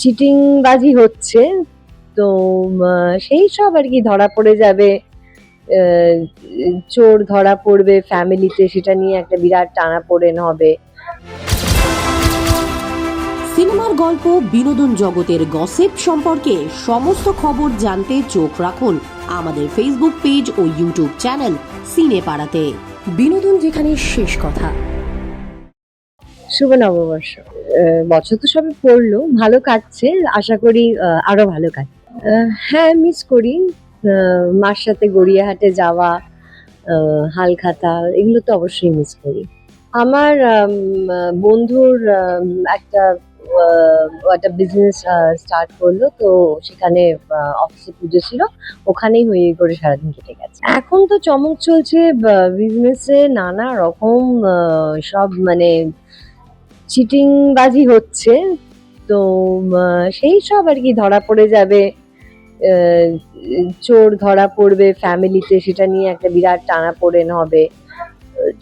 চিটিংবাজি হচ্ছে, তো সেই সব আর কি ধরা পড়ে যাবে। চোর ধরা পড়বে ফ্যামিলিতে সেটা নিয়ে একটা বিরাট টানা পড়েন হবে। সিনেমার গল্প, বিনোদন জগতের গসিপ সম্পর্কে সমস্ত খবর জানতে চোখ রাখুন আমাদের ফেসবুক পেজ ও ইউটিউব চ্যানেল সিনে পাড়াতে বিনোদন যেখানে শেষ কথা। শুভ নববর্ষ। বছর তো সবে পড়ল ভালো কাটছে আশা করি আরও ভালো আহ, হ্যাঁ মিস করি। মার সাথে গড়িয়াহাটে যাওয়া হালখাতা এগুলো তো অবশ্যই মিস করি। আমার বন্ধুর একটা একটা বিজনেস স্টার্ট করল তো সেখানে অফিসে পুজো ছিল ওখানেই হয়ে করে সারাদিন কেটে গেছে। এখন তো চমক চলছে বিজনেসে নানা রকম সব মানে চিটিংবাজি হচ্ছে, তো সেই সব আর কি ধরা পড়ে যাবে। চোর ধরা পড়বে ফ্যামিলিতে সেটা নিয়ে একটা বিরাট টানা পড়েন হবে।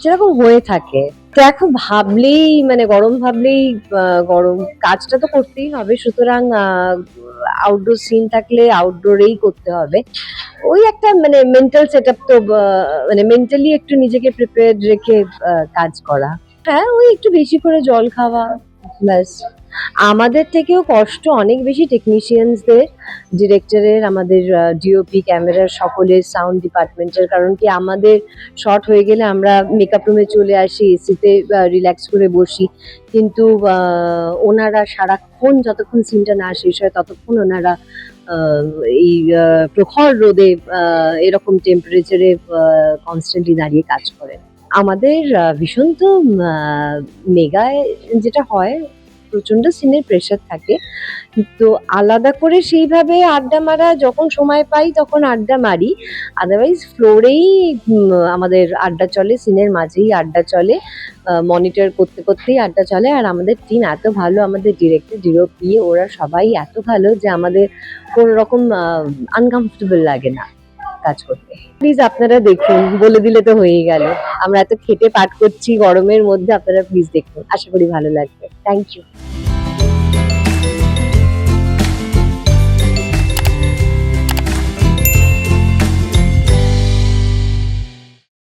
যেরকম হয়ে থাকে। তো এখন ভাবলেই মানে গরম ভাবলেই গরম কাজটা তো করতেই হবে। সুতরাং আউটডোর সিন থাকলে আউটডোরেই করতে হবে। ওই একটা মানে মেন্টাল সেট তো মানে মেন্টালি একটু নিজেকে প্রিপেয়ার রেখে কাজ করা। হ্যাঁ ওই একটু বেশি করে জল খাওয়া, ব্যাস। আমাদের থেকেও কষ্ট অনেক বেশি টেকনিশিয়ানসদের ডিরেক্টরের আমাদের ডিওপি ক্যামেরার সকলের সাউন্ড ডিপার্টমেন্টের কারণ কি, আমাদের শর্ট হয়ে গেলে আমরা মেকআপ রুমে চলে আসি এসিতে রিল্যাক্স করে বসি। কিন্তু ওনারা সারাক্ষণ যতক্ষণ সিনটা না শেষ হয়, ততক্ষণ ওনারা এই প্রখর রোদে এরকম টেম্পারেচারে কনস্ট্যান্টলি দাঁড়িয়ে কাজ করেন। আমাদের ভীষণ তো মেগায় যেটা হয় প্রচণ্ড সিনের প্রেশার থাকে। তো আলাদা করে সেইভাবে আড্ডা মারা, যখন সময় পাই তখন আড্ডা মারি। আদারওয়াইজ ফ্লোরেই আমাদের আড্ডা চলে সিনের মাঝেই আড্ডা চলে মনিটর করতে করতেই আড্ডা চলে। আর আমাদের টিম এত ভালো, আমাদের ডিরেক্টর ডিওপি ওরা সবাই এত ভালো যে আমাদের কোনো রকম আনকমফোর্টেবল লাগে না। কাজ করতে। প্লিজ আপনারা দেখুন, বলে দিলে তো হয়েই গেল। আমরা এত খেটে পাঠ করছি গরমের মধ্যে, আপনারা প্লিজ দেখুন। আশা করি ভালো লাগবে। Thank you